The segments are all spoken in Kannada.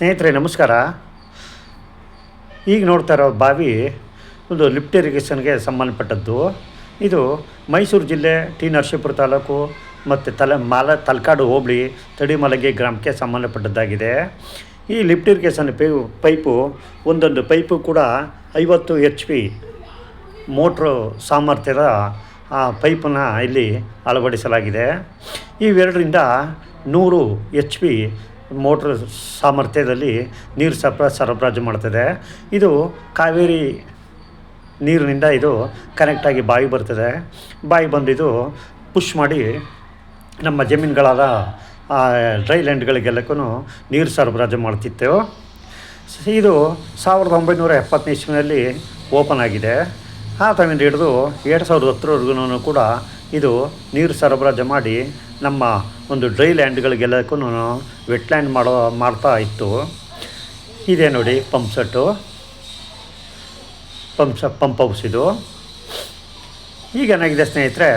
ಸ್ನೇಹಿತರೆ, ನಮಸ್ಕಾರ. ಈಗ ನೋಡ್ತಾ ಇರೋ ಬಾವಿ ಒಂದು ಲಿಫ್ಟ್ ಇರಿಗೇಷನ್ಗೆ ಸಂಬಂಧಪಟ್ಟದ್ದು. ಇದು ಮೈಸೂರು ಜಿಲ್ಲೆ ಟಿ ನರಸೀಪುರ ತಾಲೂಕು ಮತ್ತು ತಲೆ, ಮಾಲ, ತಲಕಾಡು ಹೋಬಳಿ ತಡಿಮಲಗಿ ಗ್ರಾಮಕ್ಕೆ ಸಂಬಂಧಪಟ್ಟದ್ದಾಗಿದೆ. ಈ ಲಿಫ್ಟ್ ಇರಿಗೇಷನ್ ಪೈ, ಪೈಪು, ಒಂದೊಂದು ಪೈಪು ಕೂಡ ಐವತ್ತು ಎಚ್ ಪಿ ಮೋಟ್ರು ಸಾಮರ್ಥ್ಯದ ಆ ಪೈಪನ್ನು ಇಲ್ಲಿ ಅಳವಡಿಸಲಾಗಿದೆ. ಇವೆರಡರಿಂದ ನೂರು ಎಚ್ ಪಿ ಮೋಟ್ರ್ ಸಾಮರ್ಥ್ಯದಲ್ಲಿ ನೀರು ಸಪ್ರ, ಸರಬರಾಜು ಮಾಡ್ತದೆ. ಇದು ಕಾವೇರಿ ನೀರಿನಿಂದ ಇದು ಕನೆಕ್ಟಾಗಿ ಬಾಯಿ ಬರ್ತದೆ. ಬಾಯಿ ಬಂದು ಇದು ಪುಷ್ ಮಾಡಿ ನಮ್ಮ ಜಮೀನುಗಳಾದ ಡ್ರೈ ಲ್ಯಾಂಡ್ಗಳಿಗೆಲ್ಲಕ್ಕೂ ನೀರು ಸರಬರಾಜು ಮಾಡ್ತಿತ್ತು. ಇದು ಸಾವಿರದ ಒಂಬೈನೂರ ಎಪ್ಪತ್ತನೇ ಇಸ್ವಿನಲ್ಲಿ ಓಪನ್ ಆಗಿದೆ. ಆ ಟೈಮಿಂದ ಹಿಡಿದು ಎರಡು ಸಾವಿರದ ಹತ್ತರವರೆಗೂ ಕೂಡ ಇದು ನೀರು ಸರಬರಾಜು ಮಾಡಿ ನಮ್ಮ ಒಂದು ಡ್ರೈ ಲ್ಯಾಂಡ್ಗಳಿಗೆಲ್ಲಕ್ಕೂ ವೆಟ್ಲ್ಯಾಂಡ್ ಮಾಡೋ, ಮಾಡ್ತಾ ಇತ್ತು. ಇದೆ ನೋಡಿ pump set pump pump house ಇದು. ಈಗ ಏನಾಗಿದೆ ಸ್ನೇಹಿತರೆ,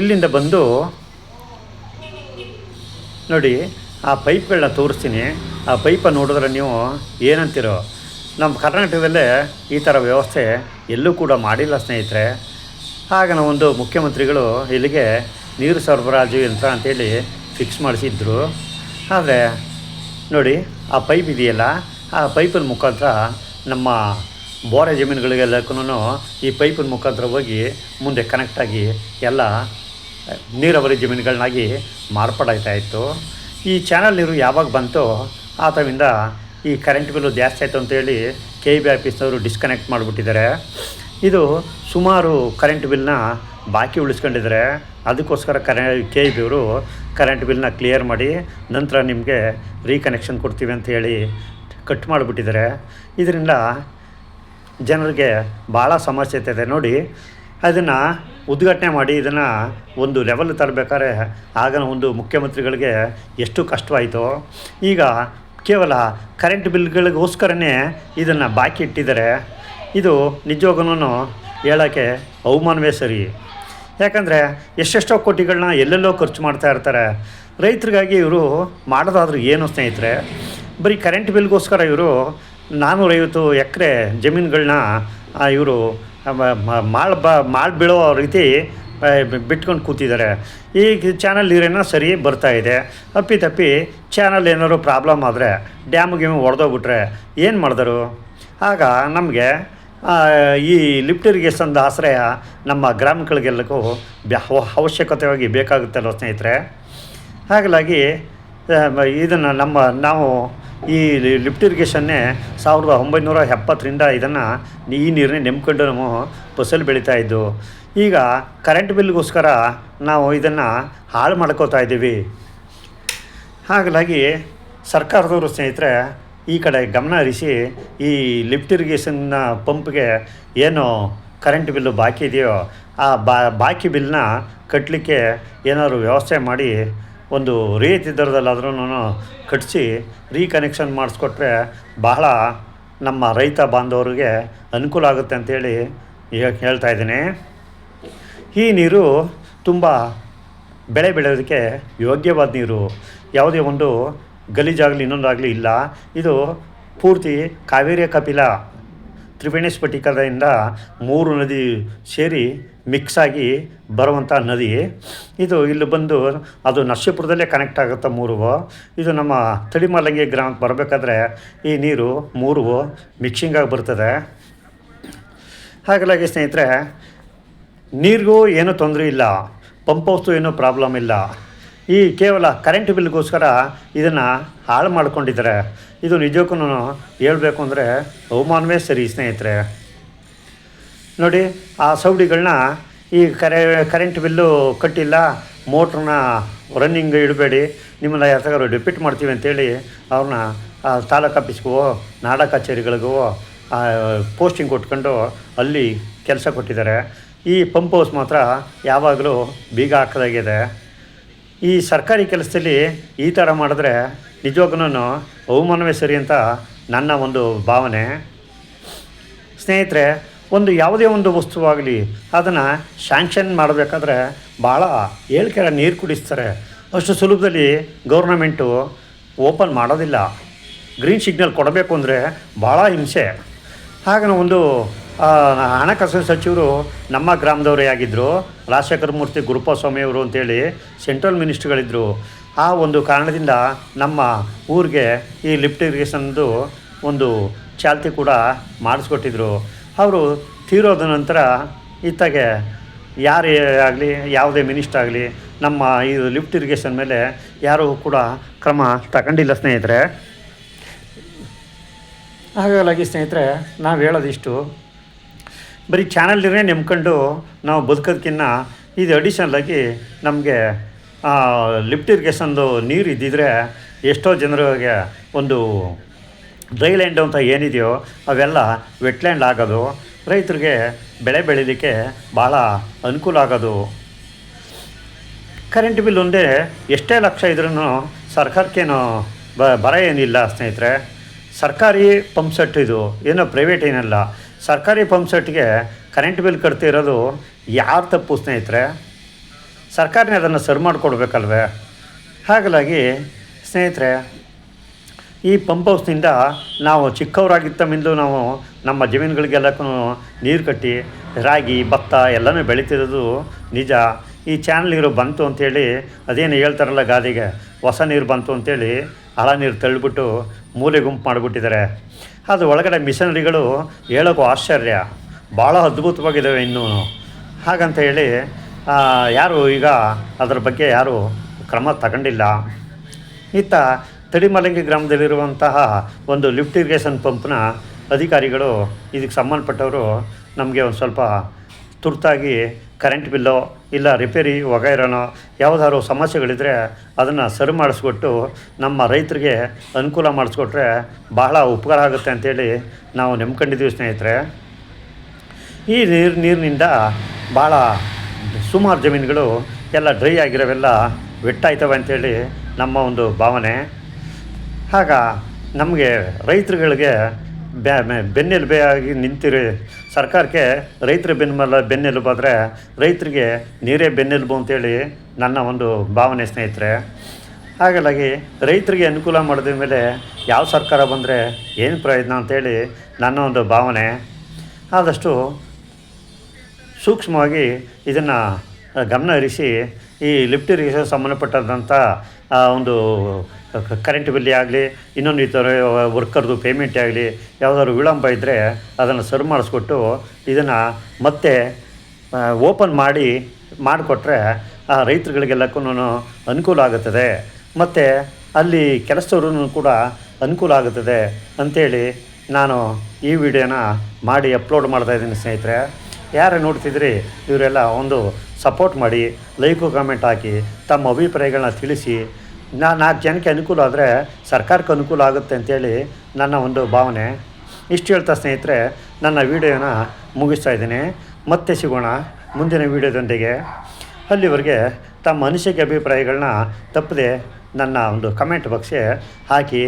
ಇಲ್ಲಿಂದ ಬಂದು ನೋಡಿ, ಆ ಪೈಪ್ಗಳನ್ನ ತೋರಿಸ್ತೀನಿ. ಆ ಪೈಪನ್ನು ನೋಡಿದ್ರೆ ನೀವು ಏನಂತೀರೋ. ನಮ್ಮ ಕರ್ನಾಟಕದಲ್ಲೇ ಈ ಥರ ವ್ಯವಸ್ಥೆ ಎಲ್ಲೂ ಕೂಡ ಮಾಡಿಲ್ಲ ಸ್ನೇಹಿತರೆ. ಆಗ ಒಂದು ಮುಖ್ಯಮಂತ್ರಿಗಳು ಇಲ್ಲಿಗೆ ನೀರು ಸರಬರಾಜು ಯಂತ್ರ ಅಂತೇಳಿ ಫಿಕ್ಸ್ ಮಾಡಿಸಿದ್ರು. ಆದರೆ ನೋಡಿ, ಆ ಪೈಪ್ ಇದೆಯಲ್ಲ, ಆ ಪೈಪಿನ ಮುಖಾಂತರ ನಮ್ಮ ಬೋರೆ ಜಮೀನುಗಳಿಗೆಲ್ಲಕ್ಕೂ ಈ ಪೈಪಿನ ಮುಖಾಂತರ ಹೋಗಿ ಮುಂದೆ ಕನೆಕ್ಟಾಗಿ ಎಲ್ಲ ನೀರಾವರಿ ಜಮೀನುಗಳನ್ನಾಗಿ ಮಾರ್ಪಾಡಾಯ್ತಾ ಇತ್ತು. ಈ ಚಾನಲ್ ನೀರು ಯಾವಾಗ ಬಂತೋ ಆತವಿಂದ ಈ ಕರೆಂಟ್ ಬಿಲ್ಲು ಜಾಸ್ತಿ ಆಯಿತು ಅಂತೇಳಿ ಕೆ ಬಿ ಆಫೀಸ್ನವರು ಡಿಸ್ಕನೆಕ್ಟ್ ಮಾಡಿಬಿಟ್ಟಿದ್ದಾರೆ. ಇದು ಸುಮಾರು ಕರೆಂಟ್ ಬಿಲ್ನ ಬಾಕಿ ಉಳಿಸ್ಕೊಂಡಿದ್ದಾರೆ ಅದಕ್ಕೋಸ್ಕರ ಕರೆ ಕೆ ಬಿ ಅವರು ಕರೆಂಟ್ ಬಿಲ್ನ ಕ್ಲಿಯರ್ ಮಾಡಿ ನಂತರ ನಿಮಗೆ ರೀಕನೆಕ್ಷನ್ ಕೊಡ್ತೀವಿ ಅಂತ ಹೇಳಿ ಕಟ್ ಮಾಡಿಬಿಟ್ಟಿದ್ದಾರೆ. ಇದರಿಂದ ಜನರಿಗೆ ಭಾಳ ಸಮಸ್ಯೆ ಇದೆ. ನೋಡಿ, ಅದನ್ನು ಉದ್ಘಾಟನೆ ಮಾಡಿ ಇದನ್ನು ಒಂದು ಲೆವೆಲ್ ತರಬೇಕಾದ್ರೆ ಆಗ ಒಂದು ಮುಖ್ಯಮಂತ್ರಿಗಳಿಗೆ ಎಷ್ಟು ಕಷ್ಟವಾಯಿತು. ಈಗ ಕೇವಲ ಕರೆಂಟ್ ಬಿಲ್ಗಳಿಗೋಸ್ಕರನೇ ಇದನ್ನು ಬಾಕಿ ಇಟ್ಟಿದ್ದಾರೆ. ಇದು ನಿಜವಾಗೂ ಹೇಳೋಕ್ಕೆ ಅವಮಾನವೇ ಸರಿ. ಯಾಕಂದರೆ ಎಷ್ಟೆಷ್ಟೋ ಕೋಟಿಗಳನ್ನ ಎಲ್ಲೆಲ್ಲೋ ಖರ್ಚು ಮಾಡ್ತಾ ಇರ್ತಾರೆ. ರೈತರಿಗಾಗಿ ಇವರು ಮಾಡೋದಾದ್ರೂ ಏನು ಸ್ನೇಹಿತರೆ? ಬರೀ ಕರೆಂಟ್ ಬಿಲ್ಗೋಸ್ಕರ ಇವರು ನಾನ್ನೂರೈವತ್ತು ಎಕರೆ ಜಮೀನುಗಳನ್ನ ಇವರು ಮಾಳ್ ಬ, ಮಾಳ್ ಬೀಳೋ ರೀತಿ ಬಿಟ್ಕೊಂಡು ಕೂತಿದ್ದಾರೆ. ಈ ಚಾನಲ್ ನೀರೇನೋ ಸರಿ ಬರ್ತಾ ಇದೆ. ಅಪ್ಪಿ ತಪ್ಪಿ ಚಾನಲ್ ಏನಾದ್ರು ಪ್ರಾಬ್ಲಮ್ ಆದರೆ ಡ್ಯಾಮ್ ಗೇಮ್ ಒಡೆದೋಗ್ಬಿಟ್ರೆ ಏನು ಮಾಡಿದರು? ಆಗ ನಮಗೆ ಈ ಲಿಫ್ಟ್ ಇರಿಗೇಷನ್ದ ಆಶ್ರಯ ನಮ್ಮ ಗ್ರಾಮಗಳಿಗೆಲ್ಲಕ್ಕೂ ಬ್ಯ- ಬೇಕಾಗುತ್ತೆ ಅಲ್ವ ಸ್ನೇಹಿತರೆ? ಹಾಗಾಗಿ ಇದನ್ನು ನಮ್ಮ, ನಾವು ಈ ಲಿಫ್ಟ್ ಇರಿಗೇಷನ್ನೇ ಸಾವಿರದ ಒಂಬೈನೂರ ಎಪ್ಪತ್ತರಿಂದ ಇದನ್ನು ಈ ನೀರನ್ನೇ ನೆಮ್ಕೊಂಡು ನಾವು ಫಸಲು ಬೆಳೀತಾ ಇದ್ದು, ಈಗ ಕರೆಂಟ್ ಬಿಲ್ಗೋಸ್ಕರ ನಾವು ಇದನ್ನು ಹಾಳು ಮಾಡ್ಕೋತಾ ಇದ್ದೀವಿ. ಹಾಗಾಗಿ ಸರ್ಕಾರದವರು ಸ್ನೇಹಿತರೆ ಈ ಕಡೆ ಗಮನ ಹರಿಸಿ, ಈ ಲಿಫ್ಟ್ ಇರಿಗೇಷನ್ನ ಪಂಪ್ಗೆ ಏನು ಕರೆಂಟ್ ಬಿಲ್ಲು ಬಾಕಿ ಇದೆಯೋ, ಆ ಬಾ, ಬಾಕಿ ಬಿಲ್ನ ಕಟ್ಟಲಿಕ್ಕೆ ಏನಾದರೂ ವ್ಯವಸ್ಥೆ ಮಾಡಿ, ಒಂದು ರಿಯಾಯಿತಿ ದರದಲ್ಲಾದ್ರೂ ಕಟ್ಟಿಸಿ ರೀಕನೆಕ್ಷನ್ ಮಾಡಿಸ್ಕೊಟ್ರೆ ಬಹಳ ನಮ್ಮ ರೈತ ಬಾಂಧವರಿಗೆ ಅನುಕೂಲ ಆಗುತ್ತೆ ಈಗ ಹೇಳ್ತಾ ಇದ್ದೀನಿ. ಈ ನೀರು ತುಂಬ ಬೆಳೆ ಬೆಳೆಯೋದಕ್ಕೆ ಯೋಗ್ಯವಾದ ನೀರು. ಯಾವುದೇ ಒಂದು ಗಲೀಜಾಗಲಿ ಇನ್ನೊಂದಾಗಲಿ ಇಲ್ಲ. ಇದು ಪೂರ್ತಿ ಕಾವೇರಿಯ ಕಪಿಲ ತ್ರಿವೇಣಿ ಸ್ಫಟಿಕದಿಂದ ಮೂರು ನದಿ ಸೇರಿ ಮಿಕ್ಸ್ ಆಗಿ ಬರುವಂಥ ನದಿ. ಇದು ಇಲ್ಲಿ ಬಂದು ಅದು ನರಸೀಪುರದಲ್ಲೇ ಕನೆಕ್ಟ್ ಆಗುತ್ತೆ ಮೂರು ಇದು ನಮ್ಮ ತಡಿಮಲಂಗಿ ಗ್ರಾಮಕ್ಕೆ ಬರಬೇಕಾದ್ರೆ ಈ ನೀರು ಮೂರು ಮಿಕ್ಸಿಂಗ್ ಆಗಿ ಬರ್ತದೆ. ಹಾಗಾಗಿ ಸ್ನೇಹಿತರೆ, ನೀರಿಗೂ ಏನೂ ತೊಂದರೆ ಇಲ್ಲ. ಪಂಪ್ ಹೌಸು ಏನೂ ಪ್ರಾಬ್ಲಮ್ ಇಲ್ಲ. ಈ ಕೇವಲ ಕರೆಂಟ್ ಬಿಲ್ಗೋಸ್ಕರ ಇದನ್ನು ಹಾಳು ಮಾಡ್ಕೊಂಡಿದ್ದಾರೆ. ಇದು ನಿಜಕ್ಕೂ ಹೇಳಬೇಕು ಅಂದರೆ ಅವಮಾನವೇ ಸರಿ, ಸ್ನೇಹಿತರೆ. ನೋಡಿ, ಆ ಸೌಡಿಗಳನ್ನ ಈ ಕರೆ ಕರೆಂಟ್ ಬಿಲ್ಲು ಕಟ್ಟಿಲ್ಲ ಮೋಟ್ರನ್ನ ರನ್ನಿಂಗ್ ಇಡಬೇಡಿ, ನಿಮ್ಮನ್ನ ಯಾತಗಾರು ಡಿಪೀಟ್ ಮಾಡ್ತೀವಿ ಅಂತೇಳಿ ಅವ್ರನ್ನ ತಾಲೂಕು ಆಫೀಸ್ಗೋ ನಾಡ ಕಚೇರಿಗಳಿಗೋ ಪೋಸ್ಟಿಂಗ್ ಕೊಟ್ಕೊಂಡು ಅಲ್ಲಿ ಕೆಲಸ ಕೊಟ್ಟಿದ್ದಾರೆ. ಈ ಪಂಪ್ ಹೌಸ್ ಮಾತ್ರ ಯಾವಾಗಲೂ ಬೀಗ ಹಾಕದಾಗಿದೆ. ಈ ಸರ್ಕಾರಿ ಕೆಲಸದಲ್ಲಿ ಈ ಥರ ಮಾಡಿದ್ರೆ ನಿಜವಾಗ್ಲೂ ಅವಮಾನವೇ ಸರಿ ಅಂತ ನನ್ನ ಒಂದು ಭಾವನೆ. ಸ್ನೇಹಿತರೆ, ಒಂದು ಯಾವುದೇ ಒಂದು ವಸ್ತುವಾಗಲಿ ಅದನ್ನು ಶಾಂಕ್ಷನ್ ಮಾಡಬೇಕಾದ್ರೆ ಭಾಳ ಹೇಳ್ಕೆರ ನೀರು ಕುಡಿಸ್ತಾರೆ. ಅಷ್ಟು ಸುಲಭದಲ್ಲಿ ಗೌರ್ನಮೆಂಟು ಓಪನ್ ಮಾಡೋದಿಲ್ಲ. ಗ್ರೀನ್ ಸಿಗ್ನಲ್ ಕೊಡಬೇಕು ಅಂದರೆ ಭಾಳ ಹಿಂಸೆ. ಹಾಗೆ ಒಂದು ಹಣಕಾಸು ಸಚಿವರು ನಮ್ಮ ಗ್ರಾಮದವರೇ ಆಗಿದ್ದರು ರಾಜಶೇಖರ ಮೂರ್ತಿ ಗುರುಪಸ್ವಾಮಿಯವರು ಅಂತೇಳಿ ಸೆಂಟ್ರಲ್ ಮಿನಿಸ್ಟ್ರುಗಳಿದ್ದರು ಆ ಒಂದು ಕಾರಣದಿಂದ ನಮ್ಮ ಊರಿಗೆ ಈ ಲಿಫ್ಟ್ ಇರಿಗೇಷನ್ದು ಒಂದು ಚಾಲ್ತಿ ಕೂಡ ಮಾಡಿಸ್ಕೊಟ್ಟಿದ್ರು. ಅವರು ತೀರೋದ ನಂತರ ಇತ್ತಾಗೆ ಯಾರೇ ಆಗಲಿ, ಯಾವುದೇ ಮಿನಿಸ್ಟರ್ ಆಗಲಿ, ನಮ್ಮ ಈ ಲಿಫ್ಟ್ ಇರಿಗೇಷನ್ ಮೇಲೆ ಯಾರೂ ಕೂಡ ಕ್ರಮ ತಗೊಂಡಿಲ್ಲ ಸ್ನೇಹಿತರೆ. ಹಾಗಾಗಿ ಸ್ನೇಹಿತರೆ, ನಾವು ಹೇಳೋದಿಷ್ಟು. ಬರೀ ಚಾನಲ್ನೇ ನೆಮ್ಕೊಂಡು ನಾವು ಬದುಕೋದಕ್ಕಿಂತ ಇದು ಅಡಿಷನಲ್ ಆಗಿ ನಮಗೆ ಲಿಫ್ಟ್ ಇರಿಗೇಷನ್ದು ನೀರು ಇದ್ದಿದ್ರೆ ಎಷ್ಟೋ ಜನರಿಗೆ ಒಂದು ಡ್ರೈ ಲ್ಯಾಂಡ್ ಅಂತ ಏನಿದೆಯೋ ಅವೆಲ್ಲ ವೆಟ್ಲ್ಯಾಂಡ್ ಆಗೋದು. ರೈತರಿಗೆ ಬೆಳೆ ಬೆಳೀಲಿಕ್ಕೆ ಭಾಳ ಅನುಕೂಲ ಆಗೋದು. ಕರೆಂಟ್ ಬಿಲ್ ಒಂದೇ ಎಷ್ಟೇ ಲಕ್ಷ ಇದ್ರೂ ಸರ್ಕಾರಕ್ಕೇನು ಬರ ಏನಿಲ್ಲ ಸ್ನೇಹಿತರೆ. ಸರ್ಕಾರಿ ಪಂಪ್ ಸೆಟ್ ಇದು, ಏನೋ ಪ್ರೈವೇಟ್ ಏನಲ್ಲ. ಸರ್ಕಾರಿ ಪಂಪ್ ಸೆಟ್ಗೆ ಕರೆಂಟ್ ಬಿಲ್ ಕಟ್ತಿರೋದು ಯಾರು ತಪ್ಪು ಸ್ನೇಹಿತರೆ? ಸರ್ಕಾರನೇ ಅದನ್ನು ಸರಿ ಮಾಡಿಕೊಡ್ಬೇಕಲ್ವೇ? ಹಾಗಾಗಿ ಸ್ನೇಹಿತರೆ, ಈ ಪಂಪ್ ಹೌಸ್ನಿಂದ ನಾವು ಚಿಕ್ಕವರಾಗಿತ್ತಮಿಂದು ನಾವು ನಮ್ಮ ಜಮೀನುಗಳಿಗೆಲ್ಲಕ್ಕೂ ನೀರು ಕಟ್ಟಿ, ರಾಗಿ, ಭತ್ತ ಎಲ್ಲನೂ ಬೆಳೀತಿರೋದು ನಿಜ. ಈ ಚಾನಲ್ ನೀರು ಬಂತು ಅಂಥೇಳಿ ಅದೇನು ಹೇಳ್ತಾರಲ್ಲ ಗಾದೆಗೆ, ಹೊಸ ನೀರು ಬಂತು ಅಂಥೇಳಿ ಹಳ ನೀರು ತಳ್ಳಿಬಿಟ್ಟು ಮೂಲೆ ಗುಂಪು ಮಾಡಿಬಿಟ್ಟಿದ್ದಾರೆ. ಅದು ಒಳಗಡೆ ಮಿಷನರಿಗಳು ಹೇಳೋಕ್ಕೂ ಆಶ್ಚರ್ಯ. ಭಾಳ ಅದ್ಭುತವಾಗಿದ್ದಾವೆ ಇನ್ನೂ. ಹಾಗಂತ ಹೇಳಿ ಯಾರು ಈಗ ಅದರ ಬಗ್ಗೆ ಯಾರು ಕ್ರಮ ತಗೊಂಡಿಲ್ಲ. ಇತ್ತ ತಡಿಮಲಂಗಿ ಗ್ರಾಮದಲ್ಲಿರುವಂತಹ ಒಂದು ಲಿಫ್ಟ್ ಇರಿಗೇಷನ್ ಪಂಪ್ನ ಅಧಿಕಾರಿಗಳು, ಇದಕ್ಕೆ ಸಂಬಂಧಪಟ್ಟವರು ನಮಗೆ ಒಂದು ಸ್ವಲ್ಪ ತುರ್ತಾಗಿ ಕರೆಂಟ್ ಬಿಲ್ಲೋ ಇಲ್ಲ ರಿಪೇರಿ ವಗೈರನೋ ಯಾವುದಾದ್ರು ಸಮಸ್ಯೆಗಳಿದ್ದರೆ ಅದನ್ನು ಸರಿ ಮಾಡಿಸ್ಕೊಟ್ಟು ನಮ್ಮ ರೈತರಿಗೆ ಅನುಕೂಲ ಮಾಡಿಸ್ಕೊಟ್ರೆ ಬಹಳ ಉಪಕಾರ ಆಗುತ್ತೆ ಅಂತೇಳಿ ನಾವು ನೆಮ್ಕೊಂಡಿದ್ದೀವಿ ಸ್ನೇಹಿತರೆ. ಈ ನೀರು ನೀರಿನಿಂದ ಭಾಳ ಸುಮಾರು ಜಮೀನುಗಳು ಎಲ್ಲ ಡ್ರೈ ಆಗಿರೋವೆಲ್ಲ ವೆಟ್ಟಾಯ್ತವೆ ಅಂತೇಳಿ ನಮ್ಮ ಒಂದು ಭಾವನೆ. ಆಗ ನಮಗೆ ರೈತರುಗಳಿಗೆ ಬ್ಯಾ ಬೆನ್ನೆಲುಬೆ ಆಗಿ ನಿಂತಿರೋ. ಸರ್ಕಾರಕ್ಕೆ ರೈತರ ಬೆನ್ನೆಲ್ಲ ಬೆನ್ನೆಲುಬಾದರೆ ರೈತರಿಗೆ ನೀರೇ ಬೆನ್ನೆಲುಬು ಅಂತೇಳಿ ನನ್ನ ಒಂದು ಭಾವನೆ ಸ್ನೇಹಿತರೆ. ಹಾಗಾಗಿ ರೈತರಿಗೆ ಅನುಕೂಲ ಮಾಡಿದ ಮೇಲೆ ಯಾವ ಸರ್ಕಾರ ಬಂದರೆ ಏನು ಪ್ರಯೋಜನ ಅಂತೇಳಿ ನನ್ನ ಒಂದು ಭಾವನೆ. ಆದಷ್ಟು ಸೂಕ್ಷ್ಮವಾಗಿ ಇದನ್ನು ಗಮನ ಹರಿಸಿ ಈ ಲಿಫ್ಟ್ ಇರಿಗೇಷನ್ ಸಂಬಂಧಪಟ್ಟಂಥ ಒಂದು ಕರೆಂಟ್ ಬಿಲ್ಲಿ ಆಗಲಿ, ಇನ್ನೊಂದು ಈ ಥರ ವರ್ಕರ್ದು ಪೇಮೆಂಟ್ ಆಗಲಿ, ಯಾವುದಾದ್ರು ವಿಳಂಬ ಇದ್ದರೆ ಅದನ್ನು ಸರಿ ಮಾಡಿಸ್ಕೊಟ್ಟು ಇದನ್ನು ಮತ್ತೆ ಓಪನ್ ಮಾಡಿ, ಮಾಡಿಕೊಟ್ರೆ ಆ ರೈತರುಗಳಿಗೆಲ್ಲಕ್ಕೂ ಅನುಕೂಲ ಆಗುತ್ತದೆ. ಮತ್ತು ಅಲ್ಲಿ ಕೆಲಸದವ್ರೂ ಕೂಡ ಅನುಕೂಲ ಆಗುತ್ತದೆ. ಅಂಥೇಳಿ ನಾನು ಈ ವಿಡಿಯೋನ ಮಾಡಿ ಅಪ್ಲೋಡ್ ಮಾಡ್ತಾ ಇದ್ದೀನಿ ಸ್ನೇಹಿತರೆ. ಯಾರು ನೋಡ್ತಿದ್ರಿ, ಇವರೆಲ್ಲ ಒಂದು ಸಪೋರ್ಟ್ ಮಾಡಿ, ಲೈಕು ಕಾಮೆಂಟ್ ಹಾಕಿ, ತಮ್ಮ ಅಭಿಪ್ರಾಯಗಳನ್ನ ತಿಳಿಸಿ, ನಾ ನಾಲ್ಕು ಜನಕ್ಕೆ ಅನುಕೂಲ ಆದರೆ ಸರ್ಕಾರಕ್ಕೆ ಅನುಕೂಲ ಆಗುತ್ತೆ ಅಂತೇಳಿ ನನ್ನ ಒಂದು ಭಾವನೆ. ಇಷ್ಟು ಹೇಳ್ತಾ ಸ್ನೇಹಿತರೆ, ನನ್ನ ವಿಡಿಯೋನ ಮುಗಿಸ್ತಾ ಇದ್ದೀನಿ. ಮತ್ತೆ ಸಿಗೋಣ ಮುಂದಿನ ವಿಡಿಯೋದೊಂದಿಗೆ. ಅಲ್ಲಿವರೆಗೆ ತಮ್ಮ ಅನಿಸಿಕೆ ಅಭಿಪ್ರಾಯಗಳನ್ನ ತಪ್ಪದೆ ನನ್ನ ಒಂದು ಕಮೆಂಟ್ ಬಾಕ್ಸ್ಗೆ ಹಾಕಿ.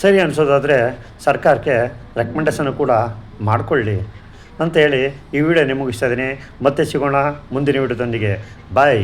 ಸರಿ ಅನಿಸೋದಾದರೆ ಸರ್ಕಾರಕ್ಕೆ ರೆಕಮೆಂಡೇಶನ್ ಕೂಡ ಮಾಡಿಕೊಳ್ಳಿ. ಅಂತೇಳಿ ಈ ವಿಡಿಯೋ ನಿಮಗೆ ಮುಗಿಸ್ತಾ ಇದ್ದೀನಿ ಮತ್ತೆ ಸಿಗೋಣ ಮುಂದಿನ ವಿಡಿಯೋದೊಂದಿಗೆ. ಬಾಯ್